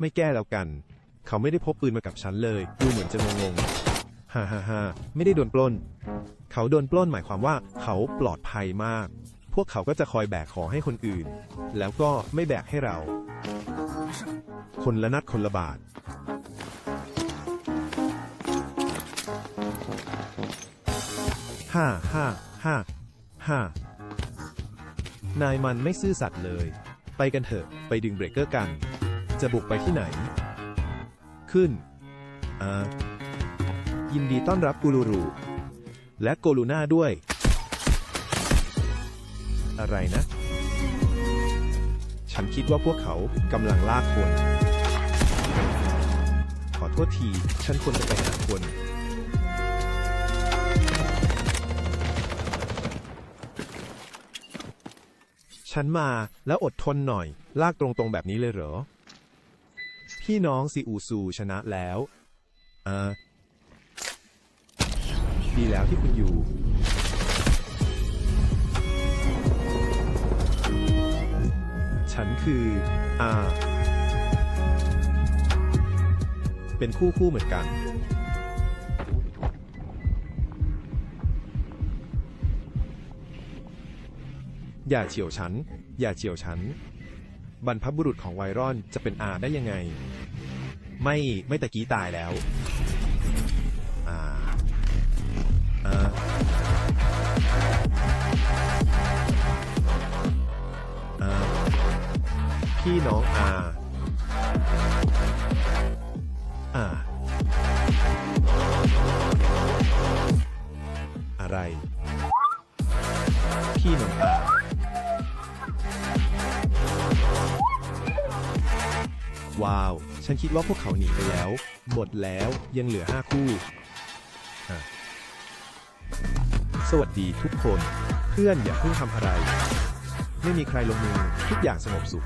ไม่แก้แล้วกัน เขาไม่ได้พกปืนมากับฉันเลย ดูเหมือนจะงงๆฮ่าฮ่าฮ่าไม่ได้โดนปล้น เขาโดนปล้นหมายความว่าเขาปลอดภัยมาก พวกเขาก็จะคอยแบกของให้คนอื่น แล้วก็ไม่แบกให้เรา คนละนัดคนละบาทห้าห้าห้าห้านายมันไม่ซื่อสัตย์เลย ไปกันเถอะ ไปดึงเบรกเกอร์กัน จะบุกไปที่ไหน ขึ้น อ่า ยินดีต้อนรับกูรูรู และโกลูน่าด้วย อะไรนะ ฉันคิดว่าพวกเขากำลังลากคน ขอโทษที ฉันควรจะไปหาคนฉันมาแล้วอดทนหน่อย ลากตรงๆแบบนี้เลยเหรอ พี่น้องซีอูซูชนะแล้วอ่าดีแล้วที่คุณอยู่ ฉันคืออาเป็นคู่คู่เหมือนกัน อย่าเฉียวฉัน อย่าเฉียวฉัน บรรพบุรุษของไวรอนจะเป็นอาได้ยังไง ไม่ไม่ตะกี้ตายแล้ว อ่าอ่าอ่าพี่น้องอาอ่า อะไร พี่น้องอาว้าว ฉันคิดว่าพวกเขาหนีไปแล้ว หมดแล้วยังเหลือห้าคู่ สวัสดีทุกคน เพื่อนอย่าเพิ่งทำอะไร ไม่มีใครลงมือทุกอย่างสงบสุข